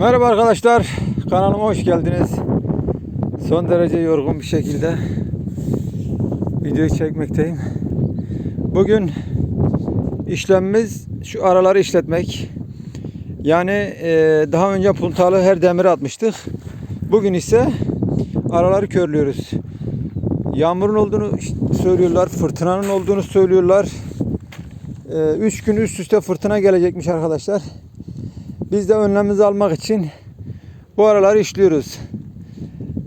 Merhaba arkadaşlar. Kanalıma hoş geldiniz. Son derece yorgun bir şekilde videoyu çekmekteyim. Bugün işlemimiz şu araları işletmek. Yani e, daha önce puntalı her demiri atmıştık. Bugün ise araları körlüyoruz. Yağmurun olduğunu söylüyorlar, fırtınanın olduğunu söylüyorlar. 3 gün üst üste fırtına gelecekmiş arkadaşlar. Biz de önlemimizi almak için bu araları işliyoruz.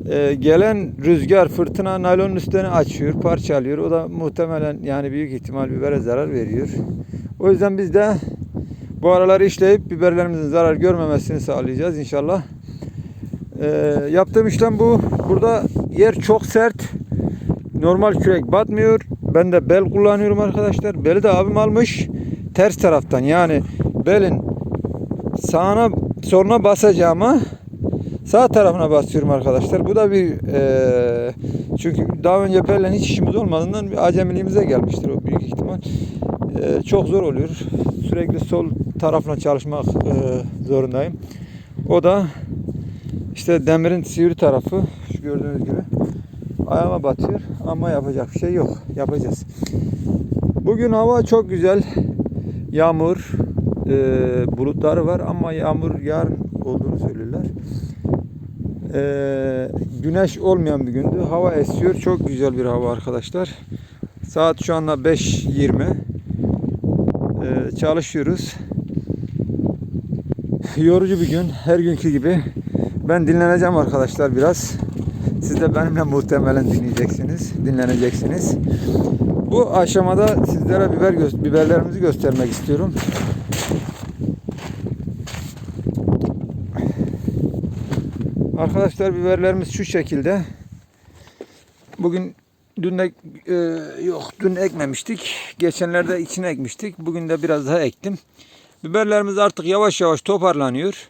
Ee, gelen rüzgar, fırtına naylonun üstlerini açıyor, parçalıyor. O da muhtemelen yani büyük ihtimal bibere zarar veriyor. O yüzden biz de bu araları işleyip biberlerimizin zarar görmemesini sağlayacağız inşallah. Ee, yaptığım işlem bu. Burada yer çok sert. Normal kürek batmıyor. Ben de bel kullanıyorum arkadaşlar. Beli de abim almış. Ters taraftan yani belin sağına soluna basacağıma sağ tarafına basıyorum arkadaşlar. Bu da bir e, çünkü daha önce belle hiç işimiz olmadığından bir acemiliğimize gelmiştir o büyük ihtimal. E, çok zor oluyor. Sürekli sol tarafına çalışmak e, zorundayım. O da işte demirin sivri tarafı şu gördüğünüz gibi ayağıma batıyor ama yapacak bir şey yok. Yapacağız. Bugün hava çok güzel. Yağmur, e, bulutları var ama yağmur yarın olduğunu söylüyorlar. E, güneş olmayan bir gündü. Hava esiyor. Çok güzel bir hava arkadaşlar. Saat şu anda 5.20. E, çalışıyoruz. Yorucu bir gün. Her günkü gibi. Ben dinleneceğim arkadaşlar biraz. Siz de benimle muhtemelen dinleyeceksiniz, dinleneceksiniz. Bu aşamada sizlere biber gö- biberlerimizi göstermek istiyorum. Arkadaşlar biberlerimiz şu şekilde. Bugün dün de, e, yok dün ekmemiştik. Geçenlerde içine ekmiştik. Bugün de biraz daha ektim. Biberlerimiz artık yavaş yavaş toparlanıyor.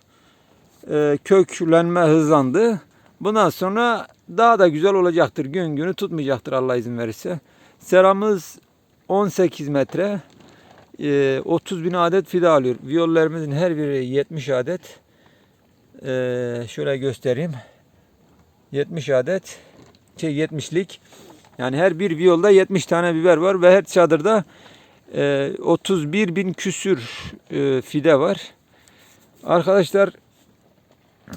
E, köklenme hızlandı. Bundan sonra daha da güzel olacaktır. Gün günü tutmayacaktır Allah izin verirse. Seramız 18 metre. e, 30 bin adet fide alıyor. Viyollerimizin her biri 70 adet. E, şöyle göstereyim. 70 adet. Şey 70'lik. Yani her bir viyolda 70 tane biber var ve her çadırda e, 31 bin küsür e, fide var. Arkadaşlar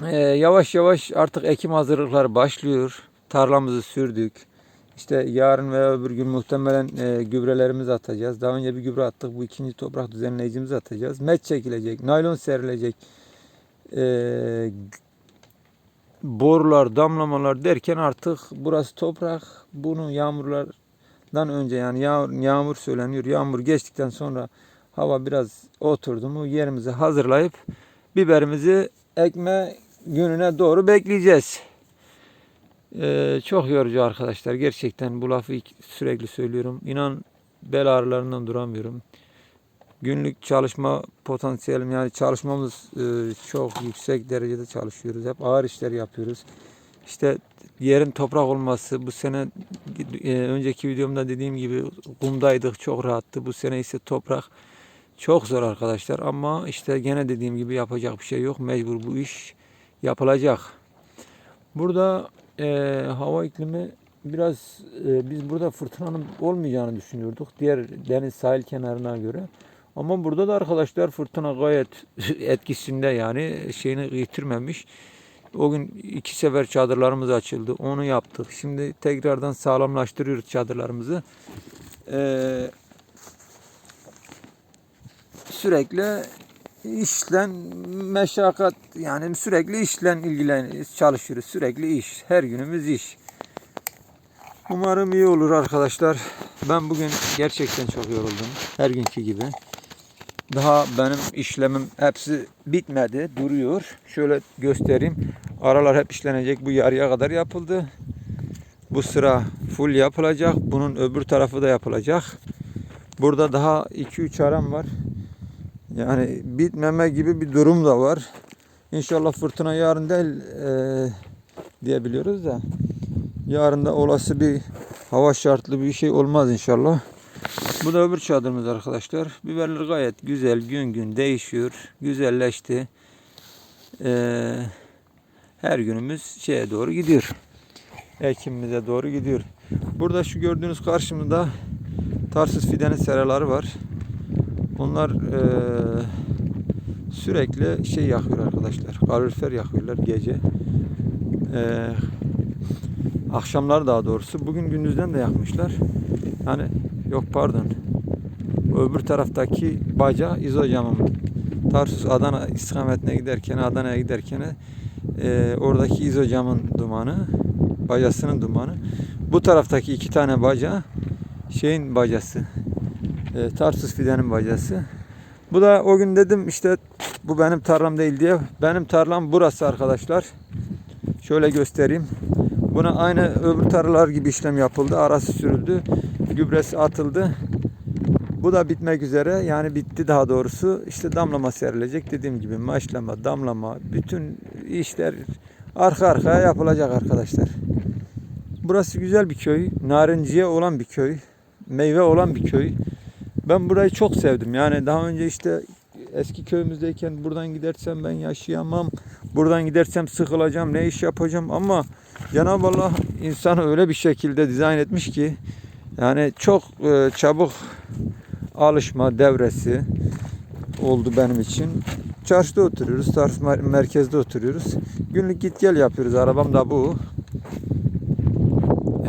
ee, yavaş yavaş artık ekim hazırlıkları başlıyor. Tarlamızı sürdük. İşte yarın veya öbür gün muhtemelen e, gübrelerimizi atacağız. Daha önce bir gübre attık. Bu ikinci toprak düzenleyicimizi atacağız. Met çekilecek, naylon serilecek. Ee, borular, damlamalar derken artık burası toprak. Bunu yağmurlardan önce yani yağmur, yağmur söyleniyor. Yağmur geçtikten sonra hava biraz oturdu mu yerimizi hazırlayıp biberimizi ekme gününe doğru bekleyeceğiz. Ee, çok yorucu arkadaşlar. Gerçekten bu lafı sürekli söylüyorum. İnan bel ağrılarından duramıyorum. Günlük çalışma potansiyelim yani çalışmamız e, çok yüksek derecede çalışıyoruz. Hep ağır işler yapıyoruz. İşte yerin toprak olması bu sene e, önceki videomda dediğim gibi kumdaydık çok rahattı. Bu sene ise toprak çok zor arkadaşlar ama işte gene dediğim gibi yapacak bir şey yok. Mecbur bu iş yapılacak. Burada e, hava iklimi biraz e, biz burada fırtınanın olmayacağını düşünüyorduk. Diğer deniz sahil kenarına göre. Ama burada da arkadaşlar fırtına gayet etkisinde yani şeyini yitirmemiş. O gün iki sefer çadırlarımız açıldı. Onu yaptık. Şimdi tekrardan sağlamlaştırıyoruz çadırlarımızı. Ee, sürekli işlen meşakkat yani sürekli işlen ilgilen çalışıyoruz. Sürekli iş. Her günümüz iş. Umarım iyi olur arkadaşlar. Ben bugün gerçekten çok yoruldum. Her günkü gibi. Daha benim işlemim hepsi bitmedi. Duruyor. Şöyle göstereyim. Aralar hep işlenecek. Bu yarıya kadar yapıldı. Bu sıra full yapılacak. Bunun öbür tarafı da yapılacak. Burada daha 2-3 aram var. Yani bitmeme gibi bir durum da var. İnşallah fırtına yarın değil e, diyebiliyoruz da. Yarın da olası bir hava şartlı bir şey olmaz inşallah. Bu da öbür çadırımız arkadaşlar. Biberler gayet güzel gün gün değişiyor. Güzelleşti. Ee, her günümüz şeye doğru gidiyor. Ekimimize doğru gidiyor. Burada şu gördüğünüz karşımda Tarsus fidenin seraları var. Onlar eee, sürekli şey yakıyor arkadaşlar. Kalorifer yakıyorlar gece. Eee akşamlar daha doğrusu. Bugün gündüzden de yakmışlar. Yani yok pardon. Öbür taraftaki baca izocamın Tarsus Adana istikametine giderken Adana'ya giderken eee, oradaki izocamın dumanı bacasının dumanı. Bu taraftaki iki tane baca şeyin bacası. E, Tarsus fidenin bacası. Bu da o gün dedim işte bu benim tarlam değil diye. Benim tarlam burası arkadaşlar. Şöyle göstereyim. Buna aynı öbür tarlalar gibi işlem yapıldı. Arası sürüldü. Gübresi atıldı. Bu da bitmek üzere. Yani bitti daha doğrusu. İşte damlama serilecek. Dediğim gibi maşlama, damlama, bütün işler arka arkaya yapılacak arkadaşlar. Burası güzel bir köy. Narinciye olan bir köy. Meyve olan bir köy. Ben burayı çok sevdim. Yani daha önce işte eski köyümüzdeyken buradan gidersem ben yaşayamam. Buradan gidersem sıkılacağım. Ne iş yapacağım ama Cenab-ı Allah insanı öyle bir şekilde dizayn etmiş ki yani çok e, çabuk alışma devresi oldu benim için. Çarşıda oturuyoruz. Mer- merkezde oturuyoruz. Günlük git gel yapıyoruz. Arabam da bu.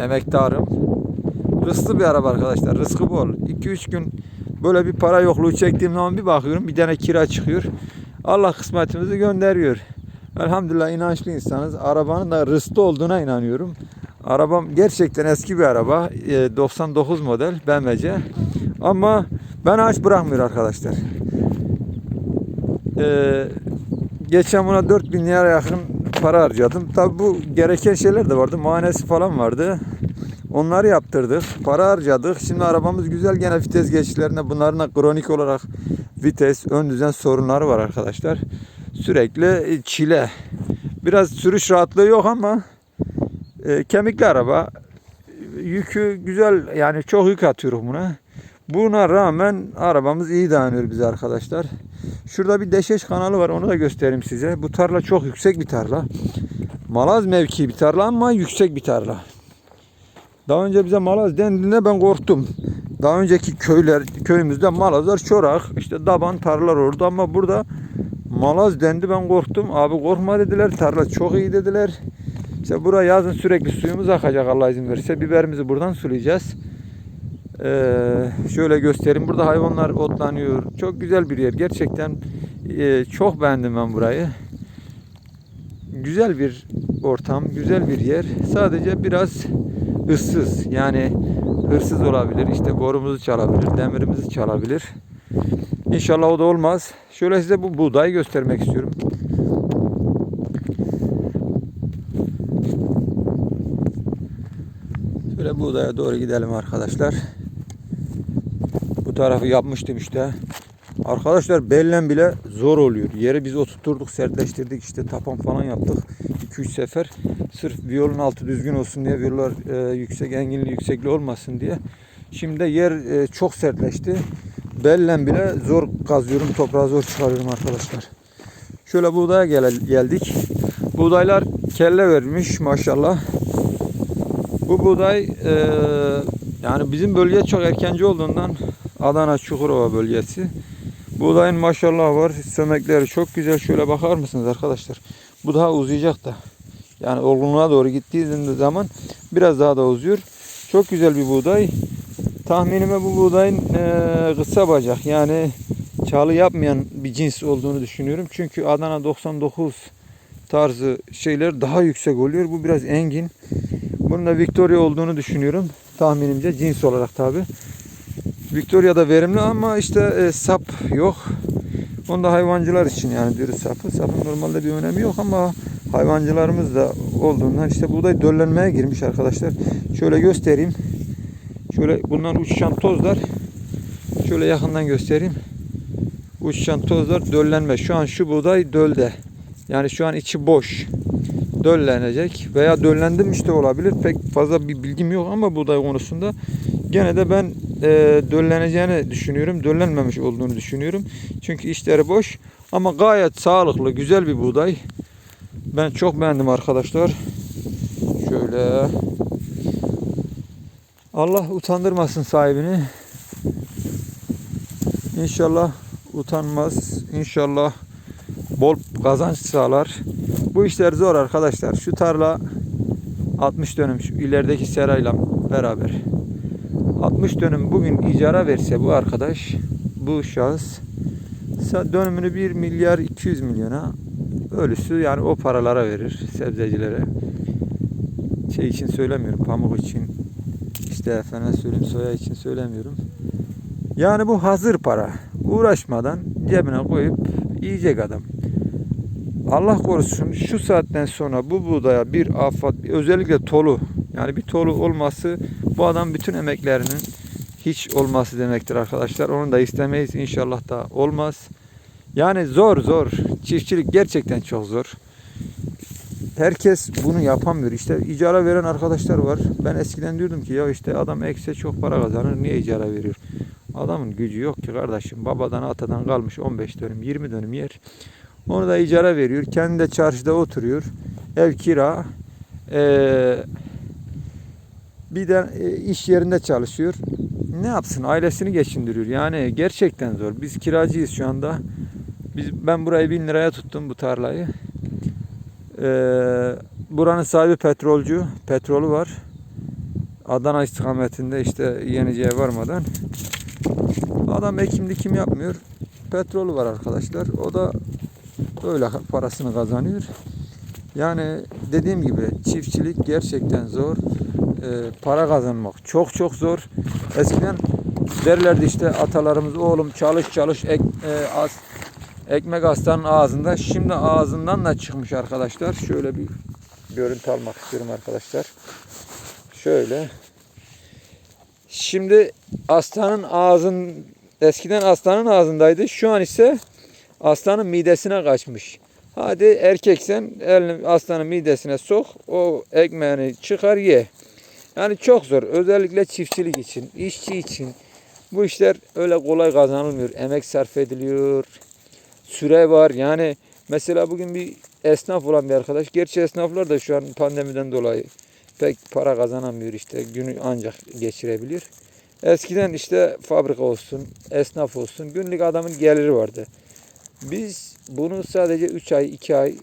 Emektarım. Rızklı bir araba arkadaşlar. Rızkı bol. 2-3 gün böyle bir para yokluğu çektiğim zaman bir bakıyorum bir tane kira çıkıyor. Allah kısmetimizi gönderiyor. Elhamdülillah inançlı insanız. Arabanın da rızklı olduğuna inanıyorum. Arabam gerçekten eski bir araba. Ee, 99 model BMW. Ama ben aç bırakmıyor arkadaşlar. Ee, geçen buna 4000 lira yakın para harcadım. Tabi bu gereken şeyler de vardı. Muayenesi falan vardı. Onları yaptırdık. Para harcadık. Şimdi arabamız güzel. Gene vites geçişlerinde bunların kronik olarak vites, ön düzen sorunları var arkadaşlar. Sürekli e, çile. Biraz sürüş rahatlığı yok ama e, kemikli araba. Yükü güzel yani çok yük atıyoruz buna. Buna rağmen arabamız iyi dayanıyor bize arkadaşlar. Şurada bir deşeş kanalı var onu da göstereyim size. Bu tarla çok yüksek bir tarla. Malaz mevki bir tarla ama yüksek bir tarla. Daha önce bize malaz dendiğinde ben korktum. Daha önceki köyler, köyümüzde malazlar çorak, işte daban tarlalar orada ama burada malaz dendi ben korktum. Abi korkma dediler, tarla çok iyi dediler. İşte buraya yazın sürekli suyumuz akacak Allah izin verirse. Biberimizi buradan sulayacağız. Ee, şöyle göstereyim. Burada hayvanlar otlanıyor. Çok güzel bir yer. Gerçekten e, çok beğendim ben burayı. Güzel bir ortam, güzel bir yer. Sadece biraz ıssız. Yani hırsız olabilir. İşte borumuzu çalabilir, demirimizi çalabilir. İnşallah o da olmaz. Şöyle size bu buğdayı göstermek istiyorum. Şöyle buğdaya doğru gidelim arkadaşlar. Bu tarafı yapmıştım işte. Arkadaşlar bellen bile zor oluyor. Yeri biz oturtturduk, sertleştirdik işte tapan falan yaptık. 2-3 sefer. Sırf viyolun altı düzgün olsun diye, viyollar e, yüksek, enginli yüksekli olmasın diye. Şimdi yer e, çok sertleşti. Bellen bile zor kazıyorum, toprağı zor çıkarıyorum arkadaşlar. Şöyle buğdaya gel geldik. Buğdaylar kelle vermiş maşallah. Bu buğday e, yani bizim bölge çok erkenci olduğundan Adana Çukurova bölgesi. Buğdayın maşallah var. Sömekleri çok güzel. Şöyle bakar mısınız arkadaşlar? Bu daha uzayacak da. Yani olgunluğa doğru gittiği zaman biraz daha da uzuyor. Çok güzel bir buğday. Tahminime bu buğdayın e, kısa bacak yani çalı yapmayan bir cins olduğunu düşünüyorum. Çünkü Adana 99 tarzı şeyler daha yüksek oluyor. Bu biraz engin. Bunun da Victoria olduğunu düşünüyorum. Tahminimce cins olarak tabi. Victoria da verimli ama işte e, sap yok. Onu da hayvancılar için yani diyoruz sapı. Sapın normalde bir önemi yok ama hayvancılarımız da olduğundan işte buğday döllenmeye girmiş arkadaşlar. Şöyle göstereyim. Şöyle bundan uçuşan tozlar. Şöyle yakından göstereyim. Uçuşan tozlar döllenme. Şu an şu buğday dölde. Yani şu an içi boş. Döllenecek veya döllendirmiş de olabilir. Pek fazla bir bilgim yok ama buğday konusunda. Gene de ben e, dölleneceğini düşünüyorum. Döllenmemiş olduğunu düşünüyorum. Çünkü içleri boş. Ama gayet sağlıklı, güzel bir buğday. Ben çok beğendim arkadaşlar. Şöyle. Allah utandırmasın sahibini. İnşallah utanmaz. İnşallah bol kazanç sağlar. Bu işler zor arkadaşlar. Şu tarla 60 dönüm şu ilerideki serayla beraber. 60 dönüm bugün icara verse bu arkadaş, bu şahıs dönümünü 1 milyar 200 milyona ölüsü yani o paralara verir sebzecilere. Şey için söylemiyorum, pamuk için işte efendim söyleyeyim soya için söylemiyorum. Yani bu hazır para. Uğraşmadan cebine koyup yiyecek adam. Allah korusun şu saatten sonra bu buğdaya bir afat, özellikle tolu yani bir tolu olması bu adam bütün emeklerinin hiç olması demektir arkadaşlar. Onu da istemeyiz inşallah da olmaz. Yani zor zor. Çiftçilik gerçekten çok zor. Herkes bunu yapamıyor. İşte icara veren arkadaşlar var. Ben eskiden diyordum ki ya işte adam ekse çok para kazanır. Niye icara veriyor? Adamın gücü yok ki kardeşim. Babadan atadan kalmış 15 dönüm 20 dönüm yer. Onu da icara veriyor. Kendi de çarşıda oturuyor. Ev kira. Ee, bir de e, iş yerinde çalışıyor. Ne yapsın? Ailesini geçindiriyor. Yani gerçekten zor. Biz kiracıyız şu anda. Biz ben burayı bin liraya tuttum bu tarlayı. Ee, buranın sahibi petrolcü. Petrolü var. Adana istikametinde işte Yenice'ye varmadan. Adam ekim dikim yapmıyor. Petrolü var arkadaşlar. O da öyle parasını kazanıyor. Yani dediğim gibi çiftçilik gerçekten zor. Ee, para kazanmak çok çok zor. Eskiden derlerdi işte atalarımız oğlum çalış çalış ek, e, az ekmek aslanın ağzında. Şimdi ağzından da çıkmış arkadaşlar. Şöyle bir görüntü almak istiyorum arkadaşlar. Şöyle. Şimdi aslanın ağzın eskiden aslanın ağzındaydı. Şu an ise aslanın midesine kaçmış. Hadi erkeksen elini aslanın midesine sok. O ekmeğini çıkar ye. Yani çok zor. Özellikle çiftçilik için, işçi için. Bu işler öyle kolay kazanılmıyor. Emek sarf ediliyor. Süre var. Yani mesela bugün bir esnaf olan bir arkadaş. Gerçi esnaflar da şu an pandemiden dolayı pek para kazanamıyor işte. Günü ancak geçirebilir. Eskiden işte fabrika olsun, esnaf olsun günlük adamın geliri vardı. Biz bunu sadece 3 ay, 2 ay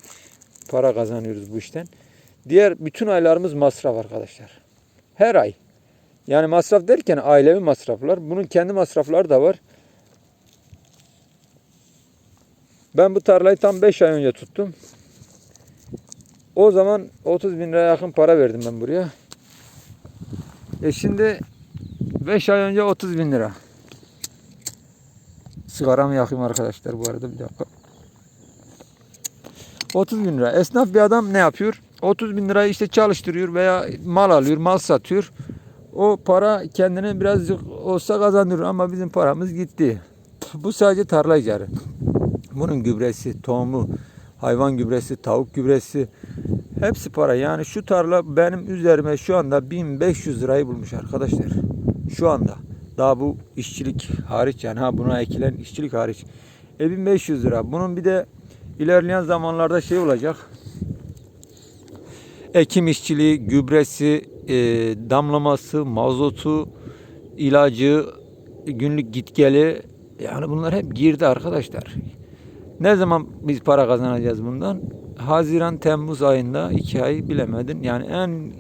para kazanıyoruz bu işten. Diğer bütün aylarımız masraf arkadaşlar. Her ay. Yani masraf derken ailevi masraflar. Bunun kendi masrafları da var. Ben bu tarlayı tam 5 ay önce tuttum. O zaman 30 bin liraya yakın para verdim ben buraya. E şimdi 5 ay önce 30 bin lira. Sigaramı yakayım arkadaşlar bu arada bir dakika. 30 bin lira. Esnaf bir adam ne yapıyor? 30 bin lirayı işte çalıştırıyor veya mal alıyor, mal satıyor. O para kendine birazcık olsa kazanır ama bizim paramız gitti. Bu sadece tarla icarı. Bunun gübresi, tohumu, hayvan gübresi, tavuk gübresi hepsi para. Yani şu tarla benim üzerime şu anda 1500 lirayı bulmuş arkadaşlar. Şu anda. Daha bu işçilik hariç yani ha buna ekilen işçilik hariç. E 1500 lira. Bunun bir de ilerleyen zamanlarda şey olacak. Ekim işçiliği, gübresi, e, damlaması, mazotu, ilacı, günlük gitgeli yani bunlar hep girdi arkadaşlar. Ne zaman biz para kazanacağız bundan? Haziran, Temmuz ayında iki ay bilemedin. Yani en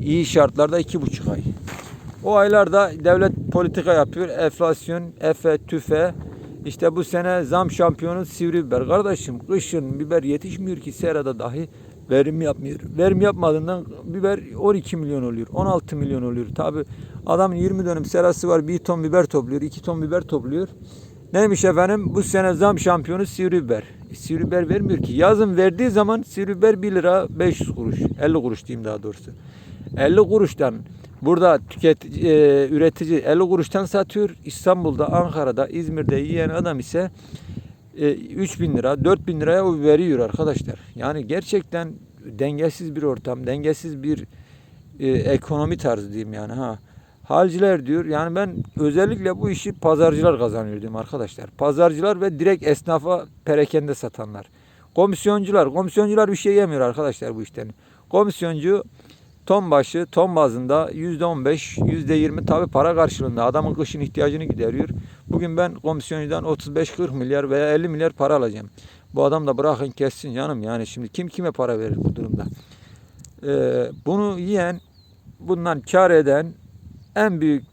iyi şartlarda iki buçuk ay. O aylarda devlet politika yapıyor. Enflasyon, efe, tüfe. İşte bu sene zam şampiyonu sivri biber. Kardeşim kışın biber yetişmiyor ki serada dahi verim yapmıyor. Verim yapmadığından biber 12 milyon oluyor. 16 milyon oluyor. Tabi adamın 20 dönüm serası var. Bir ton biber topluyor. 2 ton biber topluyor. Neymiş efendim? Bu sene zam şampiyonu sivri biber. Sivri biber vermiyor ki. Yazın verdiği zaman sivri biber 1 lira 500 kuruş. 50 kuruş diyeyim daha doğrusu. 50 kuruştan burada tüket e, üretici 50 kuruştan satıyor. İstanbul'da, Ankara'da, İzmir'de yiyen adam ise e, 3000 lira, 4000 liraya o veriyor arkadaşlar. Yani gerçekten dengesiz bir ortam, dengesiz bir e, ekonomi tarzı diyeyim yani ha. Halciler diyor. Yani ben özellikle bu işi pazarcılar kazanıyor diyorum arkadaşlar. Pazarcılar ve direkt esnafa perakende satanlar. Komisyoncular. Komisyoncular bir şey yemiyor arkadaşlar bu işten. Komisyoncu ton başı, ton bazında %15, %20 tabi para karşılığında adamın kışın ihtiyacını gideriyor. Bugün ben komisyoncudan 35-40 milyar veya 50 milyar para alacağım. Bu adam da bırakın kessin canım yani şimdi kim kime para verir bu durumda. Ee, bunu yiyen, bundan kar eden, en büyük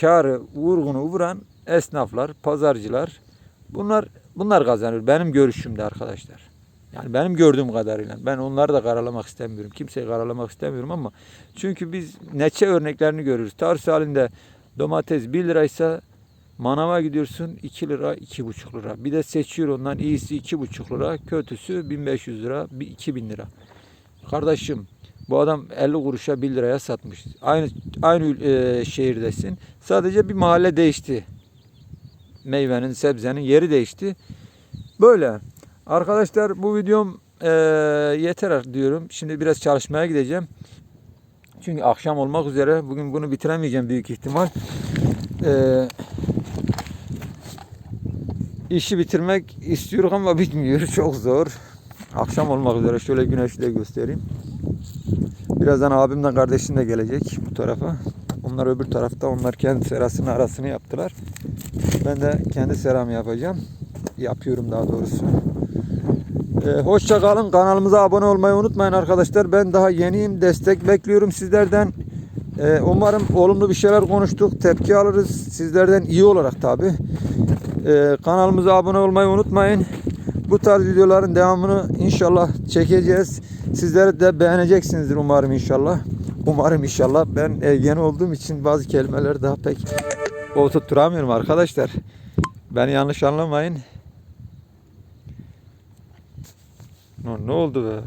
karı, vurgunu vuran esnaflar, pazarcılar bunlar bunlar kazanıyor. Benim görüşümde arkadaşlar. Yani benim gördüğüm kadarıyla. Ben onları da karalamak istemiyorum. Kimseyi karalamak istemiyorum ama çünkü biz neçe örneklerini görürüz. Tarih halinde domates 1 liraysa manava gidiyorsun 2 lira, 2,5 lira. Bir de seçiyor ondan iyisi 2,5 lira, kötüsü 1500 lira, bir 2000 lira. Kardeşim bu adam 50 kuruşa 1 liraya satmış. Aynı aynı e, şehirdesin. Sadece bir mahalle değişti. Meyvenin, sebzenin yeri değişti. Böyle. Arkadaşlar bu videom e, yeter diyorum. Şimdi biraz çalışmaya gideceğim. Çünkü akşam olmak üzere. Bugün bunu bitiremeyeceğim büyük ihtimal. E, işi bitirmek istiyorum ama bitmiyor. Çok zor. Akşam olmak üzere. Şöyle güneşi de göstereyim. Birazdan abimle kardeşim de gelecek bu tarafa. Onlar öbür tarafta. Onlar kendi serasının arasını yaptılar. Ben de kendi seramı yapacağım. Yapıyorum daha doğrusu. Ee, hoşça kalın. Kanalımıza abone olmayı unutmayın arkadaşlar. Ben daha yeniyim. Destek bekliyorum sizlerden. Ee, umarım olumlu bir şeyler konuştuk. Tepki alırız. Sizlerden iyi olarak tabi. Ee, kanalımıza abone olmayı unutmayın. Bu tarz videoların devamını inşallah çekeceğiz. Sizler de beğeneceksinizdir umarım inşallah. Umarım inşallah. Ben yeni olduğum için bazı kelimeler daha pek oturtturamıyorum arkadaşlar. Beni yanlış anlamayın. Ne, ne oldu be?